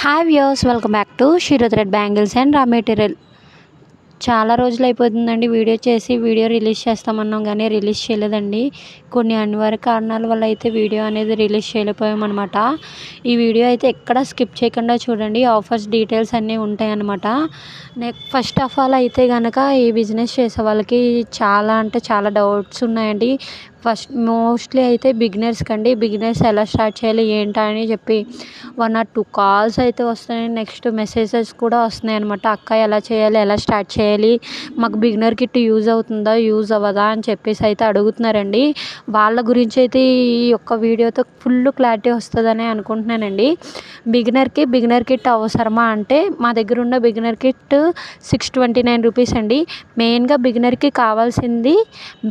Hi views welcome back to Shero thread bangles and raw material చాలా రోజులు అయిపోతుందండి video చేసి వీడియో రిలీజ్ చేస్తామన్నాం కానీ రిలీజ్ చేయలేదండి. కొన్ని అనివార్య కారణాల వల్ల అయితే వీడియో అనేది రిలీజ్ చేయలేకపోయామన్నమాట. ఈ వీడియో అయితే ఎక్కడ స్కిప్ చేయకుండా చూడండి ఆఫర్స్ డీటెయిల్స్ అన్నీ ఉంటాయన్నమాట. నెక్ ఫస్ట్ ఆఫ్ ఆల్ అయితే కనుక ఈ బిజినెస్ చేసే వాళ్ళకి చాలా అంటే చాలా డౌట్స్ ఉన్నాయండి. ఫస్ట్ మోస్ట్లీ అయితే బిగినర్స్కి అండి బిగినర్స్ ఎలా స్టార్ట్ చేయాలి ఏంటా అని చెప్పి వన్ ఆర్ టూ కాల్స్ అయితే వస్తున్నాయి. నెక్స్ట్ మెసేజెస్ కూడా వస్తున్నాయి అనమాట అక్క ఎలా చేయాలి ఎలా స్టార్ట్ చేయాలి మాకు బిగినర్ కిట్ యూజ్ అవుతుందా యూజ్ అవ్వదా అని చెప్పేసి అయితే అడుగుతున్నారండి. వాళ్ళ గురించి అయితే ఈ యొక్క వీడియోతో ఫుల్ క్లారిటీ వస్తుందని అనుకుంటున్నానండి. బిగినర్కి బిగినర్ కిట్ అవసరమా అంటే మా దగ్గర ఉన్న beginner kit six twenty nine rupees అండి. మెయిన్గా బిగినర్కి కావాల్సింది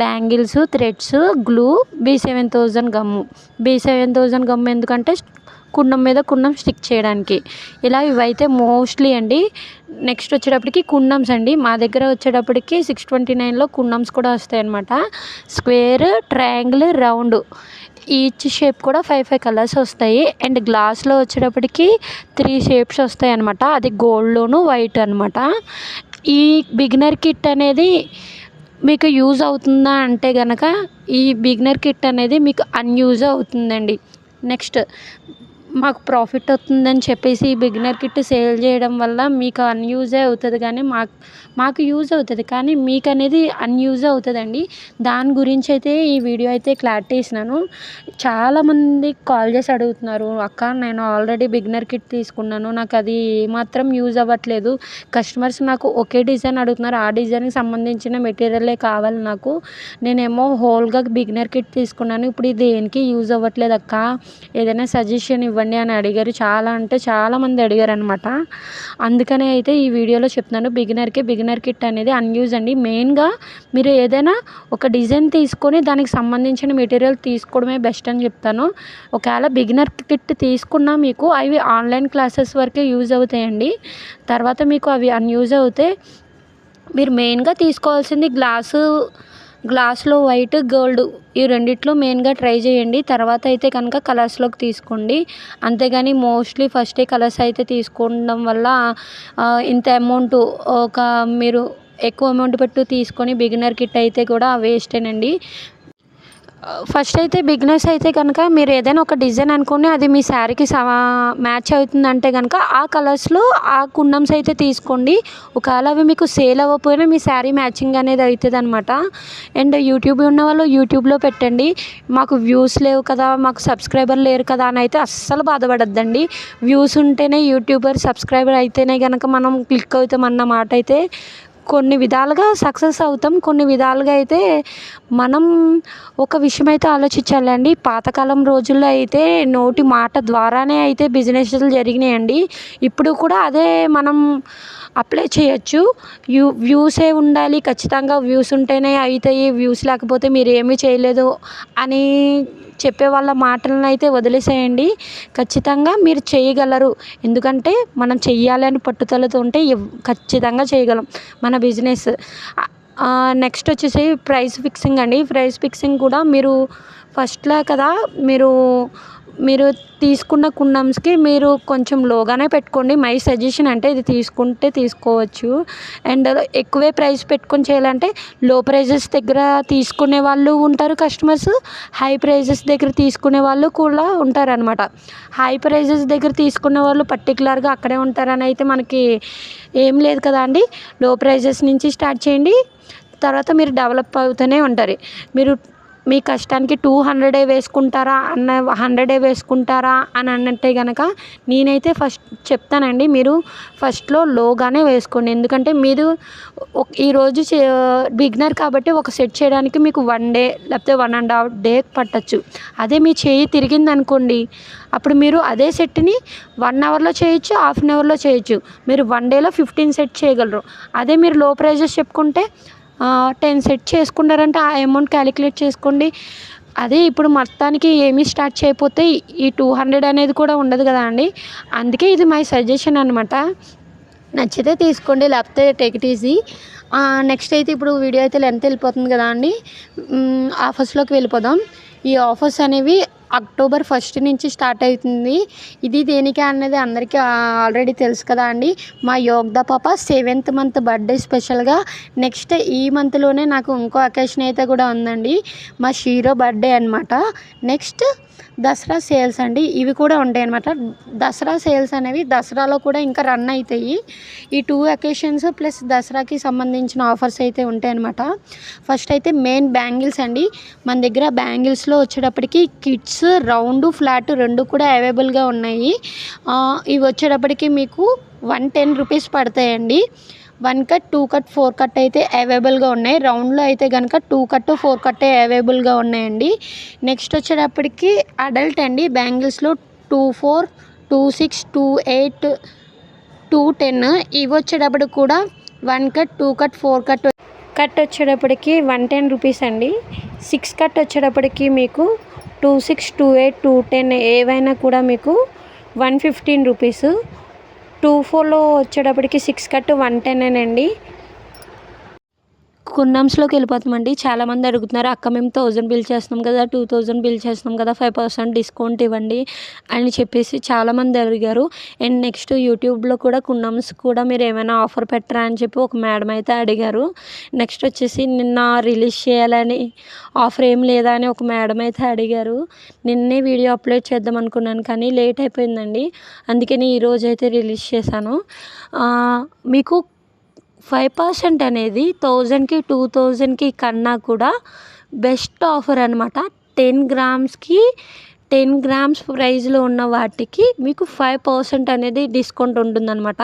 bangles threads glue B seven thousand gum B seven thousand gum ఎందుకంటే కుండం మీద కుండం స్టిక్ చేయడానికి. ఇలా ఇవైతే మోస్ట్లీ అండి నెక్స్ట్ వచ్చేటప్పటికి కుండమ్స్ అండి. మా దగ్గర వచ్చేటప్పటికి సిక్స్ ట్వంటీ నైన్లో కుండమ్స్ కూడా వస్తాయి అనమాట square triangle round. Each shape కూడా ఫైవ్ ఫైవ్ కలర్స్ వస్తాయి. అండ్ గ్లాస్లో వచ్చేటప్పటికి త్రీ షేప్స్ వస్తాయి అనమాట అది గోల్డ్లోను వైట్ అనమాట ఈ బిగినర్ కిట్ అనేది మీకు యూజ్ అవుతుందా అంటే కనుక ఈ బిగినర్ కిట్ అనేది మీకు అన్యూజ్ అవుతుందండి. నెక్స్ట్ మాకు ప్రాఫిట్ అవుతుందని చెప్పేసి బిగినర్ కిట్ సేల్ చేయడం వల్ల మీకు అన్యూజే అవుతుంది కానీ మాకు మాకు యూజ్ అవుతుంది. కానీ మీకు అనేది అన్యూజ్ అవుతుందండి. దాని గురించి అయితే ఈ వీడియో అయితే క్లారిటీ ఇస్తున్నాను. చాలామంది కాల్ చేసి అడుగుతున్నారు అక్క నేను ఆల్రెడీ బిగినర్ కిట్ తీసుకున్నాను. నాకు అది ఏమాత్రం యూజ్ అవ్వట్లేదు. కస్టమర్స్ నాకు ఒకే డిజైన్ అడుగుతున్నారు. ఆ డిజైన్కి సంబంధించిన మెటీరియలే కావాలి నాకు. నేనేమో హోల్గా బిగినర్ కిట్ తీసుకున్నాను. ఇప్పుడు ఇది దేనికి యూజ్ అవ్వట్లేదు అక్క? ఏదైనా సజెషన్ ఇవ్వ ఇవ్వండి అని అడిగారు. చాలా అంటే చాలామంది అడిగారు అనమాట అందుకనే అయితే ఈ వీడియోలో చెప్తున్నాను బిగినర్కి బిగినర్ కిట్ అనేది అన్యూజ్ అండి. మెయిన్గా మీరు ఏదైనా ఒక డిజైన్ తీసుకొని దానికి సంబంధించిన మెటీరియల్ తీసుకోవడమే బెస్ట్ అని చెప్తాను. ఒకవేళ బిగినర్ కిట్ తీసుకున్నా మీకు అవి ఆన్లైన్ క్లాసెస్ వరకే యూజ్ అవుతాయండి. తర్వాత మీకు అవి అన్యూజ్ అవుతాయి మీరు మెయిన్గా తీసుకోవాల్సింది గ్లాసు గ్లాస్లో వైట్ గోల్డ్ ఈ రెండిట్లో మెయిన్గా ట్రై చేయండి. తర్వాత అయితే కనుక కలర్స్లోకి తీసుకోండి. అంతేగాని మోస్ట్లీ ఫస్టే కలర్స్ అయితే తీసుకోవడం వల్ల ఇంత అమౌంట్ ఒక మీరు ఎక్కువ అమౌంట్ పెట్టు తీసుకొని బిగినర్ కిట్ అయితే కూడా వేస్టేనండి. ఫస్ట్ అయితే బిగినర్స్ అయితే కనుక మీరు ఏదైనా ఒక డిజైన్ అనుకుని అది మీ శారీకి సమా మ్యాచ్ అవుతుందంటే కనుక ఆ కలర్స్లో ఆ కుండమ్స్ అయితే తీసుకోండి. ఒకవేళ అవి మీకు సేల్ అవ్వకపోయినా మీ శారీ మ్యాచింగ్ అనేది అవుతుంది అనమాట అండ్ యూట్యూబ్ ఉన్న వాళ్ళు యూట్యూబ్లో పెట్టండి. మాకు వ్యూస్ లేవు కదా మాకు సబ్స్క్రైబర్ లేరు కదా అని అయితే అస్సలు బాధపడద్దండి. వ్యూస్ ఉంటేనే యూట్యూబర్ సబ్స్క్రైబర్ అయితేనే కనుక మనం క్లిక్ అవుతాం అన్న మాట అయితే కొన్ని విధాలుగా సక్సెస్ అవుతాం కొన్ని విధాలుగా అయితే మనం ఒక విషయం అయితే ఆలోచించాలండి. పాతకాలం రోజుల్లో అయితే నోటి మాట ద్వారానే అయితే బిజినెస్లు జరిగినాయండి. ఇప్పుడు కూడా అదే మనం అప్లై చేయొచ్చు. వ్యూ వ్యూసే ఉండాలి ఖచ్చితంగా వ్యూస్ ఉంటేనే అవుతాయి వ్యూస్ లేకపోతే మీరు ఏమీ చేయలేదు అని చెప్పే వాళ్ళ మాటలను అయితే వదిలేసేయండి. ఖచ్చితంగా మీరు చేయగలరు. ఎందుకంటే మనం చెయ్యాలని పట్టుదలతో ఉంటే ఖచ్చితంగా చేయగలం. మన బిజినెస్. నెక్స్ట్ వచ్చేసి ప్రైస్ ఫిక్సింగ్ అండి. ప్రైస్ ఫిక్సింగ్ కూడా మీరు ఫస్ట్లో కదా మీరు మీరు తీసుకున్న కుండమ్స్కి మీరు కొంచెం లోగానే పెట్టుకోండి. మై సజెషన్ అంటే ఇది తీసుకుంటే తీసుకోవచ్చు. అండ్ ఎక్కువే ప్రైస్ పెట్టుకొని చేయాలంటే లో ప్రైజెస్ దగ్గర తీసుకునే వాళ్ళు ఉంటారు కస్టమర్స్. హై ప్రైజెస్ దగ్గర తీసుకునే వాళ్ళు కూడా ఉంటారనమాట హై ప్రైజెస్ దగ్గర తీసుకునే వాళ్ళు పర్టికులర్గా అక్కడే ఉంటారని అయితే మనకి ఏం లేదు కదా అండి. లో ప్రైజెస్ నుంచి స్టార్ట్ చేయండి. తర్వాత మీరు డెవలప్ అవుతూనే ఉంటారు. మీరు మీ కష్టానికి టూ హండ్రెడే వేసుకుంటారా అన్న హండ్రెడే వేసుకుంటారా అని అన్నట్టే కనుక నేనైతే ఫస్ట్ చెప్తానండి మీరు ఫస్ట్లో లోగానే వేసుకోండి. ఎందుకంటే మీరు ఈరోజు బిగినర్ కాబట్టి ఒక సెట్ చేయడానికి మీకు వన్ డే లేకపోతే వన్ అండ్ హాఫ్ డే పట్టచ్చు. అదే మీ చేయి తిరిగింది అనుకోండి అప్పుడు మీరు అదే సెట్ని వన్ అవర్లో చేయొచ్చు హాఫ్ అన్ అవర్లో చేయొచ్చు. మీరు వన్ డేలో ఫిఫ్టీన్ సెట్ చేయగలరు. అదే మీరు లో ప్రైజెస్ చెప్పుకుంటే టెన్ సెట్ చేసుకున్నారంటే. ఆ అమౌంట్ క్యాలిక్యులేట్ చేసుకోండి. అదే ఇప్పుడు మొత్తానికి ఏమీ స్టార్ట్ చేయకపోతే ఈ టూ హండ్రెడ్ అనేది కూడా ఉండదు కదా అండి. అందుకే ఇది మై సజెషన్ అనమాట నచ్చితే తీసుకోండి లేకపోతే టేక్ ఇట్ ఈజీ నెక్స్ట్ అయితే ఇప్పుడు వీడియో అయితే లెంత్ వెళ్ళిపోతుంది కదా అండి. ఆఫర్స్లోకి వెళ్ళిపోదాం. ఈ ఆఫర్స్ అనేవి అక్టోబర్ ఫస్ట్ నుంచి స్టార్ట్ అవుతుంది. ఇది దేనికి అనేది అందరికీ ఆల్రెడీ తెలుసు కదా అండి. మా యోగ్దా పాప సెవెంత్ మంత్ బర్త్డే స్పెషల్గా నెక్స్ట్ ఈ మంత్లోనే నాకు ఇంకో అకేషన్ అయితే కూడా ఉందండి. మా షీరో బర్త్డే అనమాట నెక్స్ట్ దసరా సేల్స్ అండి. ఇవి కూడా ఉంటాయి అనమాట దసరా సేల్స్ అనేవి దసరాలో కూడా ఇంకా రన్ అవుతాయి. ఈ టూ అకేషన్స్ ప్లస్ దసరాకి సంబంధించిన ఆఫర్స్ అయితే ఉంటాయి అనమాట ఫస్ట్ అయితే మెయిన్ బ్యాంగిల్స్ అండి. మన దగ్గర బ్యాంగిల్స్లో వచ్చేటప్పటికి కిడ్స్ రౌండ్ ఫ్లాట్ రెండు కూడా అవైలబుల్గా ఉన్నాయి. ఇవి వచ్చేటప్పటికి మీకు వన్ టెన్ రూపీస్ పడతాయండి. One cut two cut four cut అయితే అవైలబుల్గా ఉన్నాయి. రౌండ్లో అయితే కనుక టూ కట్ ఫోర్ కట్టే అవైలబుల్గా ఉన్నాయండి. నెక్స్ట్ వచ్చేటప్పటికి అడల్ట్ అండి. బ్యాంగిల్స్లో two four two six two eight two ten ఇవి వచ్చేటప్పటికి కూడా one cut two cut four cut. Cut వచ్చేటప్పటికి వన్ టెన్ రూపీస్ అండి. సిక్స్ కట్ వచ్చేటప్పటికి మీకు two six two eight two ten ఏవైనా కూడా మీకు వన్ ఫిఫ్టీన్ రూపీస్ టూ ఫోర్లో వచ్చేటప్పటికి సిక్స్ కట్ వన్ టెన్ అండి కున్నామ్స్లోకి వెళ్ళిపోతామండి. చాలామంది అడుగుతున్నారు అక్క మేము థౌజండ్ బిల్ చేస్తున్నాం కదా టూ థౌజండ్ బిల్ చేస్తున్నాం కదా ఫైవ్ పర్సెంట్ డిస్కౌంట్ ఇవ్వండి అని చెప్పేసి చాలామంది అడిగారు. అండ్ నెక్స్ట్ యూట్యూబ్లో కూడా కున్నామ్స్ కూడా మీరు ఏమైనా ఆఫర్ పెట్టరా అని చెప్పి ఒక మేడం అయితే అడిగారు. నెక్స్ట్ వచ్చేసి నిన్న రిలీజ్ చేయాలని ఆఫర్ ఏం లేదా అని ఒక మేడం అయితే అడిగారు. నిన్నే వీడియో అప్లోడ్ చేద్దాం అనుకున్నాను కానీ లేట్ అయిపోయిందండి. అందుకని ఈరోజు అయితే రిలీజ్ చేశాను. మీకు ఫైవ్ పర్సెంట్ అనేది థౌజండ్కి టూ థౌజండ్కి కన్నా కూడా బెస్ట్ ఆఫర్ అనమాట టెన్ గ్రామ్స్కి టెన్ గ్రామ్స్ ప్రైజ్లో ఉన్న వాటికి మీకు ఫైవ్ పర్సెంట్ అనేది డిస్కౌంట్ ఉంటుందన్నమాట.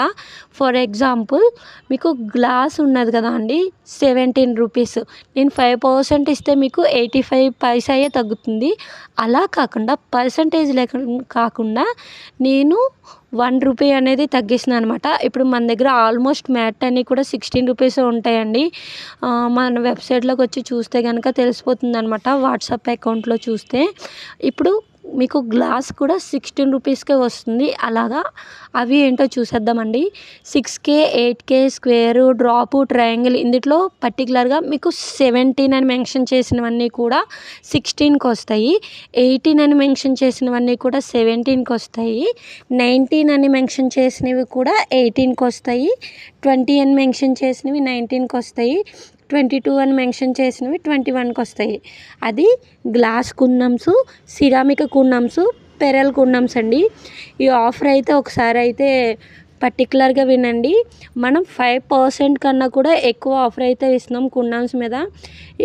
ఫర్ ఎగ్జాంపుల్ మీకు గ్లాస్ ఉన్నది కదా అండి సెవెంటీన్ రూపీస్. నేను ఫైవ్ పర్సెంట్ ఇస్తే మీకు ఎయిటీ ఫైవ్ పైసాయే తగ్గుతుంది. అలా కాకుండా పర్సంటేజ్ లేక కాకుండా నేను వన్ రూపీ అనేది తగ్గిస్తుంది అనమాట ఇప్పుడు మన దగ్గర ఆల్మోస్ట్ మ్యాట్ అన్నీ కూడా సిక్స్టీన్ రూపీస్ ఉంటాయండి. మన వెబ్సైట్లోకి వచ్చి చూస్తే కనుక తెలిసిపోతుంది అనమాట వాట్సాప్ అకౌంట్లో చూస్తే. ఇప్పుడు మీకు గ్లాస్ కూడా సిక్స్టీన్ రూపీస్కే వస్తుంది. అలాగా అవి ఏంటో చూసేద్దామండి. Six K eight K square drop triangle ఇందులో పర్టికులర్గా మీకు సెవెంటీన్ అని మెన్షన్ చేసినవన్నీ కూడా సిక్స్టీన్కి వస్తాయి. ఎయిటీన్ అని మెన్షన్ చేసినవన్నీ కూడా సెవెంటీన్కి వస్తాయి. నైన్టీన్ అని మెన్షన్ చేసినవి కూడా ఎయిటీన్కి వస్తాయి. ట్వంటీ అని మెన్షన్ చేసినవి నైన్టీన్కి వస్తాయి. ట్వంటీ టూ అని మెన్షన్ చేసినవి ట్వంటీ వన్కి వస్తాయి. అది గ్లాస్ కుందమ్స్ సిరామిక్ కుందమ్స్ పెరల్ కుందమ్స్ అండి. ఈ ఆఫర్ అయితే ఒకసారి అయితే పర్టికులర్గా వినండి. మనం ఫైవ్ పర్సెంట్ కన్నా కూడా ఎక్కువ ఆఫర్ అయితే ఇస్తున్నాం కుందమ్స్ మీద.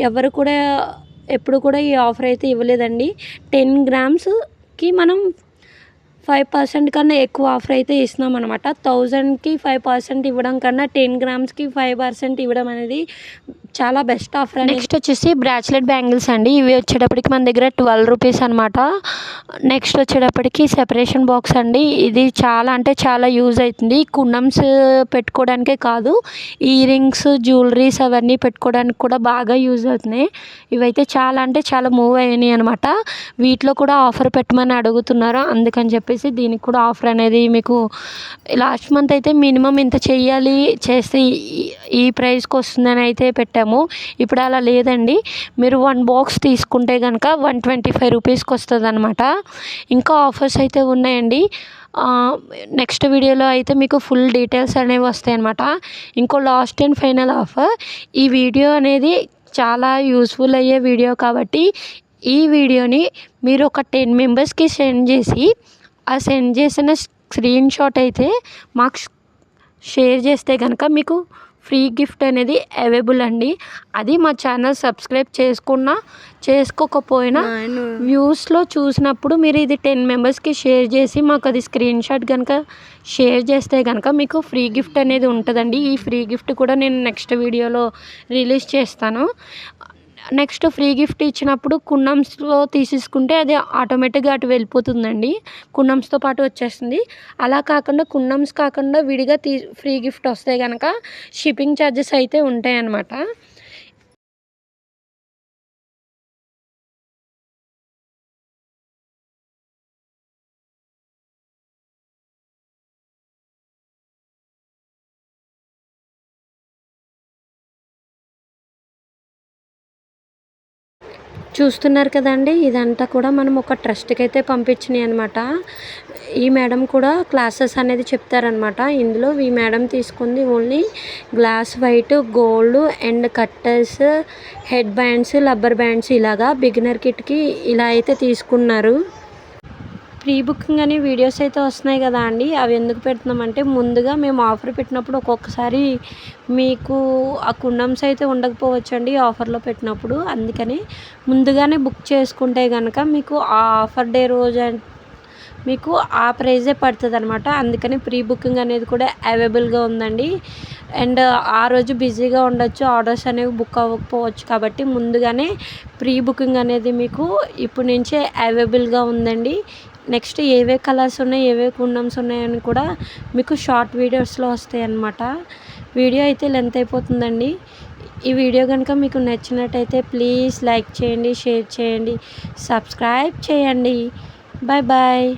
ఎవరు కూడా ఎప్పుడు కూడా ఈ ఆఫర్ అయితే ఇవ్వలేదండి. టెన్ గ్రామ్స్కి మనం ఫైవ్ పర్సెంట్ కన్నా ఎక్కువ ఆఫర్ అయితే ఇస్తున్నాం అనమాట థౌజండ్కి ఫైవ్ పర్సెంట్ ఇవ్వడం కన్నా టెన్ గ్రామ్స్కి ఫైవ్ పర్సెంట్ ఇవ్వడం అనేది చాలా బెస్ట్ ఆఫర్ నెక్స్ట్ వచ్చేసి బ్రాచ్లెట్ బ్యాంగిల్స్ అండి. ఇవి వచ్చేటప్పటికి మన దగ్గర ట్వెల్వ్ రూపీస్ అనమాట నెక్స్ట్ వచ్చేటప్పటికి సెపరేషన్ బాక్స్ అండి. ఇది చాలా అంటే చాలా యూజ్ అవుతుంది. కుండమ్స్ పెట్టుకోవడానికే కాదు ఇయర్ రింగ్స్ జ్యువెలరీస్ అవన్నీ పెట్టుకోవడానికి కూడా బాగా యూజ్ అవుతున్నాయి. ఇవైతే చాలా అంటే చాలా మూవ్ అయినాయి అనమాట వీటిలో కూడా ఆఫర్ పెట్టమని అడుగుతున్నారు. అందుకని చెప్పి చెప్పేసి దీనికి కూడా ఆఫర్ అనేది మీకు లాస్ట్ మంత్ అయితే మినిమం ఇంత చేయాలి చేస్తే ఈ- ఈ ప్రైస్కి వస్తుందని అయితే పెట్టాము. ఇప్పుడు అలా లేదండి. మీరు వన్ బాక్స్ తీసుకుంటే కనుక వన్ ట్వంటీ ఫైవ్ రూపీస్కి వస్తుంది అనమాట ఇంకా ఆఫర్స్ అయితే ఉన్నాయండి. నెక్స్ట్ వీడియోలో అయితే మీకు ఫుల్ డీటెయిల్స్ అనేవి వస్తాయి అనమాట ఇంకో లాస్ట్ అండ్ ఫైనల్ ఆఫర్. ఈ వీడియో అనేది చాలా యూస్ఫుల్ అయ్యే వీడియో కాబట్టి ఈ వీడియోని మీరు ఒక టెన్ మెంబర్స్కి సెండ్ చేసి ఆ సెండ్ చేసిన స్క్రీన్ షాట్ అయితే మాకు షేర్ చేస్తే కనుక మీకు ఫ్రీ గిఫ్ట్ అనేది అవైలబుల్ అండి. అది మా ఛానల్ సబ్స్క్రైబ్ చేసుకున్నా చేసుకోకపోయినా వ్యూస్లో చూసినప్పుడు మీరు ఇది టెన్ మెంబర్స్కి షేర్ చేసి మాకు అది స్క్రీన్ షాట్ కనుక షేర్ చేస్తే కనుక మీకు ఫ్రీ గిఫ్ట్ అనేది ఉంటుందండి. ఈ ఫ్రీ గిఫ్ట్ కూడా నేను నెక్స్ట్ వీడియోలో రిలీజ్ చేస్తాను. నెక్స్ట్ ఫ్రీ గిఫ్ట్ ఇచ్చినప్పుడు కుండమ్స్లో తీసేసుకుంటే అది ఆటోమేటిక్గా అటు వెళ్ళిపోతుందండి. కుండమ్స్తో పాటు వచ్చేస్తుంది. అలా కాకుండా కుండమ్స్ కాకుండా విడిగా తీ ఫ్రీ గిఫ్ట్ వస్తే కనుక షిప్పింగ్ ఛార్జెస్ అయితే ఉంటాయి చూస్తున్నారు కదండి ఇదంతా కూడా మనం ఒక ట్రస్ట్కి అయితే పంపించినాయి అనమాట ఈ మేడం కూడా క్లాసెస్ అనేది చెప్తారనమాట ఇందులో ఈ మేడం తీసుకుంది only glass white gold and cutters head bands rubber bands ఇలాగా బిగినర్ కిట్కి ఇలా అయితే తీసుకున్నారు. ప్రీ బుకింగ్ అని వీడియోస్ అయితే వస్తున్నాయి కదా అండి. అవి ఎందుకు పెడుతున్నామంటే ముందుగా మేము ఆఫర్ పెట్టినప్పుడు ఒక్కొక్కసారి మీకు ఆ కుండమ్స్ అయితే ఉండకపోవచ్చు అండి ఆఫర్లో పెట్టినప్పుడు. అందుకని ముందుగానే బుక్ చేసుకుంటే కనుక మీకు ఆ ఆఫర్ డే రోజు మీకు ఆ ప్రైజే పడుతుంది అనమాట అందుకని ప్రీ బుకింగ్ అనేది కూడా అవైలబుల్గా ఉందండి. అండ్ ఆ రోజు బిజీగా ఉండొచ్చు ఆర్డర్స్ అనేవి బుక్ అవ్వకపోవచ్చు కాబట్టి ముందుగానే ప్రీ బుకింగ్ అనేది మీకు ఇప్పుడు నుంచే అవైలబుల్గా ఉందండి. నెక్స్ట్ ఏవే కలర్స్ ఉన్నాయి ఏవే కుండమ్స్ ఉన్నాయని కూడా మీకు షార్ట్ వీడియోస్లో వస్తాయి అన్నమాట. వీడియో అయితే లెంత్ అయిపోతుందండి. ఈ వీడియో కనుక మీకు నచ్చినట్టయితే ప్లీజ్ లైక్ చేయండి షేర్ చేయండి సబ్స్క్రైబ్ చేయండి. Bye bye